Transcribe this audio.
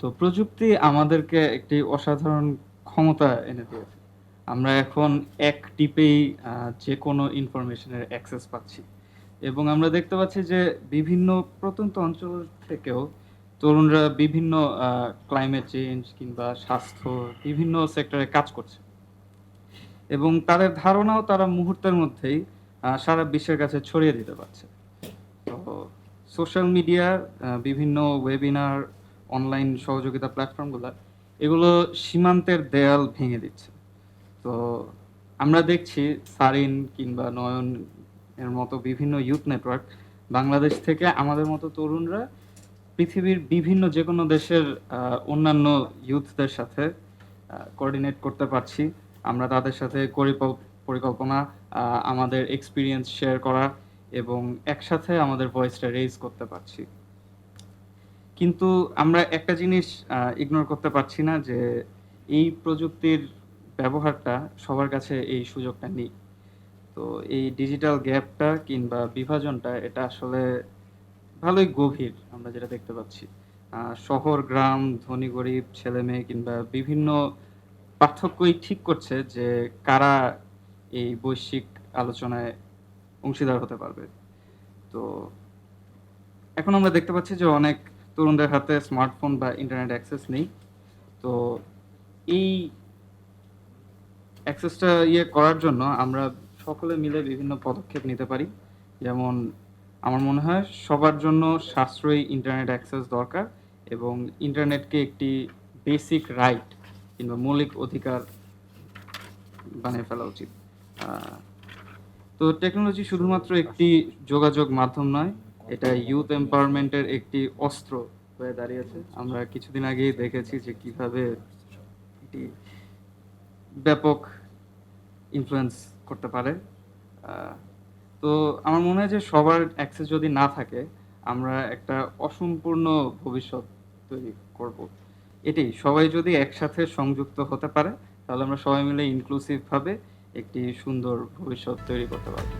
তো প্রযুক্তি আমাদেরকে একটি অসাধারণ ক্ষমতা এনে দিয়েছে। আমরা এখন এক টিপেই যে কোনো ইনফরমেশনের অ্যাক্সেস পাচ্ছি। এবং আমরা দেখতে পাচ্ছি যে বিভিন্ন প্রত্যন্ত অঞ্চল থেকেও তরুণরা বিভিন্ন ক্লাইমেট চেঞ্জ কিংবা স্বাস্থ্য বিভিন্ন সেক্টরে কাজ করছে। এবং তাদের ধারণাও তারা মুহূর্তের মধ্যেই সারা বিশ্বের কাছে ছড়িয়ে দিতে পারছে। তো সোশ্যাল মিডিয়া, বিভিন্ন ওয়েবিনার, অনলাইন সহযোগিতা প্ল্যাটফর্মগুলো এগুলো সীমান্তের দেয়াল ভেঙে দিচ্ছে। তো আমরা দেখছি সারিন কিংবা নয়ন এর মতো বিভিন্ন ইউথ নেটওয়ার্ক বাংলাদেশ থেকে আমাদের মতো তরুণরা পৃথিবীর বিভিন্ন যেকোনো দেশের অন্যান্য ইউথদের সাথে কোঅর্ডিনেট করতে পারছি। আমরা তাদের সাথে পরিকল্পনা, আমাদের এক্সপিরিয়েন্স শেয়ার করা এবং একসাথে আমাদের ভয়েসটা রেইজ করতে পারছি। কিন্তু আমরা একটা জিনিস ইগনোর করতে পারছি না যে এই প্রযুক্তির ব্যবহারটা সবার কাছে এই সুযোগটা নেই। তো এই ডিজিটাল গ্যাপটা কিংবা বিভাজনটা এটা আসলে ভালোই গভীর আমরা যেটা দেখতে পাচ্ছি। শহর, গ্রাম, ধনী গরিব, ছেলে-মেয়ে কিংবা বিভিন্ন পার্থক্যই ঠিক করছে যে কারা এই বৈশ্বিক আলোচনায় অংশীদার হতে পারবে। তো এখন আমরা দেখতে পাচ্ছি যে অনেক তরুণদের হাতে স্মার্টফোন বা ইন্টারনেট অ্যাক্সেস নেই। তো এই অ্যাক্সেসটা ইয়ে করার জন্য আমরা সকলে মিলে বিভিন্ন পদক্ষেপ নিতে পারি। যেমন আমার মনে হয় সবার জন্য সাশ্রয়ী ইন্টারনেট অ্যাক্সেস দরকার এবং ইন্টারনেটকে একটি বেসিক রাইট কিংবা মৌলিক অধিকার বানিয়ে ফেলা উচিত। তো টেকনোলজি শুধুমাত্র একটি যোগাযোগ মাধ্যম নয়, এটা ইউথ এম্পাওয়ারমেন্ট এর একটি অস্ত্র হয়ে দাঁড়িয়েছে। আমরা কিছুদিন আগেই দেখেছি যে কীভাবে এটি ব্যাপক ইনফ্লুয়েন্স করতে পারে। তো আমার মনে হয় যে সবার অ্যাক্সেস যদি না থাকে, আমরা একটা অসম্পূর্ণ ভবিষ্যৎ তৈরি করব। এটাই সবাই যদি একসাথে সংযুক্ত হতে পারে, তাহলে আমরা সবাই মিলে ইনক্লুসিভভাবে একটি সুন্দর ভবিষ্যৎ তৈরি করতে পারব।